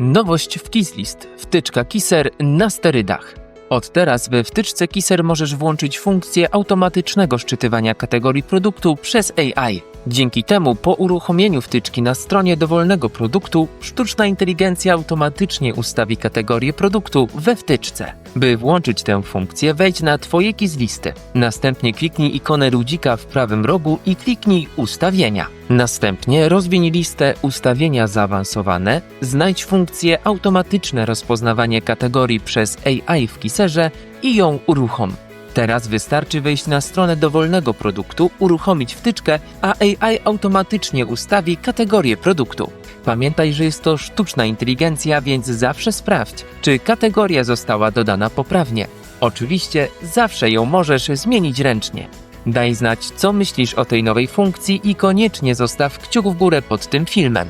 Nowość w KissList. Wtyczka Kisser na sterydach. Od teraz we wtyczce Kisser możesz włączyć funkcję automatycznego szczytywania kategorii produktu przez AI. Dzięki temu po uruchomieniu wtyczki na stronie dowolnego produktu, sztuczna inteligencja automatycznie ustawi kategorię produktu we wtyczce. By włączyć tę funkcję, wejdź na Twoje KISS-listy. Następnie kliknij ikonę ludzika w prawym rogu i kliknij Ustawienia. Następnie rozwiń listę Ustawienia zaawansowane, znajdź funkcję Automatyczne rozpoznawanie kategorii przez AI w Kisserze i ją uruchom. Teraz wystarczy wejść na stronę dowolnego produktu, uruchomić wtyczkę, a AI automatycznie ustawi kategorię produktu. Pamiętaj, że jest to sztuczna inteligencja, więc zawsze sprawdź, czy kategoria została dodana poprawnie. Oczywiście zawsze ją możesz zmienić ręcznie. Daj znać, co myślisz o tej nowej funkcji i koniecznie zostaw kciuk w górę pod tym filmem.